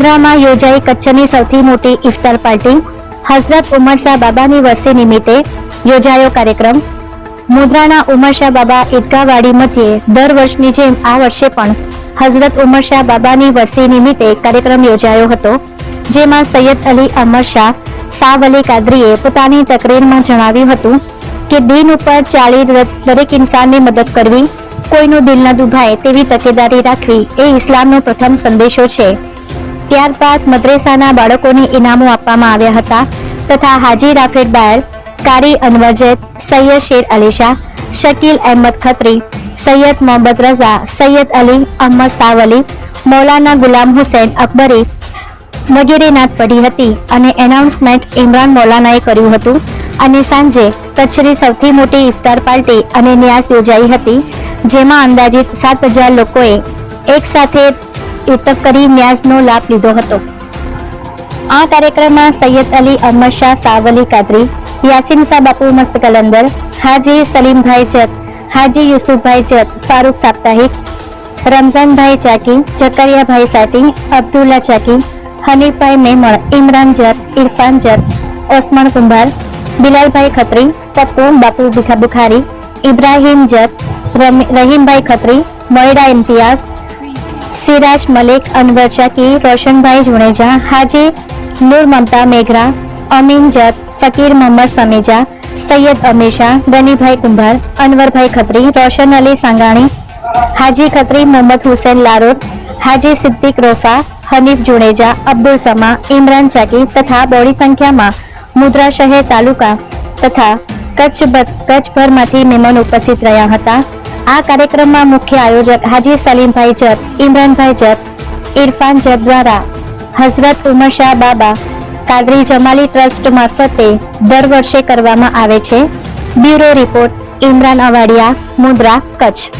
મુન્દ્રામાં યોજાઈ કચ્છની સૌથી મોટી ઇફતાર પાર્ટી, હઝરત ઉમરશાહ બાબાની વરસી નિમિત્તે યોજાયો કાર્યક્રમ. મુન્દ્રાના ઉમરશાહ બાબા ઈદગાહવાડી મધ્યે દર વર્ષની જેમ આ વર્ષે પણ હઝરત ઉમરશાહ બાબાની વરસી નિમિત્તે કાર્યક્રમ યોજાયો હતો, જેમાં સૈયદ અલી અમર શાહ સાવ અલી કાદરીએ પોતાની તકરીરમાં જણાવ્યું હતું કે દિન ઉપર ચાલી દરેક ઇન્સાનની મદદ કરવી, કોઈનું દિલ ન દુભાય તેવી તકેદારી રાખવી એ ઇસ્લામનો પ્રથમ સંદેશો છે. ત્યારબાદ મદ્રેસાના બાળકોને ઇનામો આપવામાં આવ્યા હતા તથા હાજી રાફેડ બાયર કારી અનવરજેદ સૈયદ શેર અલી શાહ, શકીલ અહેમદ ખત્રી, સૈયદ મોહમ્મદ રઝા, સૈયદ અલી, અહમદ સાવલી મૌલાના ગુલામ હુસૈન અકબરી વગેરે નાદ પડી હતી અને એનાઉન્સમેન્ટ ઇમરાન મૌલાનાએ કર્યું હતું. અને સાંજે કચ્છની સૌથી મોટી ઇફતાર પાર્ટી અને ન્યાસ યોજાઈ હતી, જેમાં અંદાજિત સાત હજાર લોકોએ એક સાથે કરી ન્યાઝનો લાભ લીધો હતો. આ કાર્યક્રમમાં સૈયદ અલી અહમદ શાહ સાવલી કાદરી, યાસીન શાહ બાપુ મસ્ત કલંદર હાજી સલીમભાઈ જત, હાજી યુસુફભાઈ જત, ફારૂક સાપ્તાહિક, રમઝાનભાઈ ચાકી જકરિયાભાઈ સાટી, અબ્દુલ્લા ચાકી, હનીફભાઈ મેમણ, ઇમરાન જત, ઇરફાન જત, ઓસમાન કુંભાર, બિલાલભાઈ ખત્રી, પપ્પુ બાપુ ભીખા બુખારી ઇબ્રાહીમ જત રહીમભાઈ ખત્રી મોયડા ઇમ્તિયાઝ સિરાજ મલિક, અનવર ચાકી, રોશનભાઈ જુણેજા હાજી નૂર મમતા મેઘરા, અમીન જત ફકીર મોહમ્મદ સમીજા, સૈયદ અમીશા, ગનીભાઈ કુંભાર, અનવરભાઈ ખત્રી, રોશન અલી સાંગાણી, હાજી ખત્રી, મોહમ્મદ હુસેન લારોટ, હાજી સિદ્દીક રોફા, હનીફ જુણેજા અબ્દુલ સમા, ઇમરાન ચાકી તથા બોડી સંખ્યામાં મુદ્રા શહેર તાલુકા તથા કચ્છ કચ્છભરમાંથી મહેમાન ઉપસ્થિત રહ્યા હતા. આ કાર્યક્રમમાં મુખ્ય આયોજક હાજી સલીમભાઈ જત, ઇમરાનભાઈ જત, ઇરફાન જત દ્વારા હઝરત ઉમર શાહ બાબા કાદરી જમાલી ટ્રસ્ટ મારફતે દર વર્ષે કરવામાં આવે છે. Bureau report, Imran Awadiya Mudra Kutch.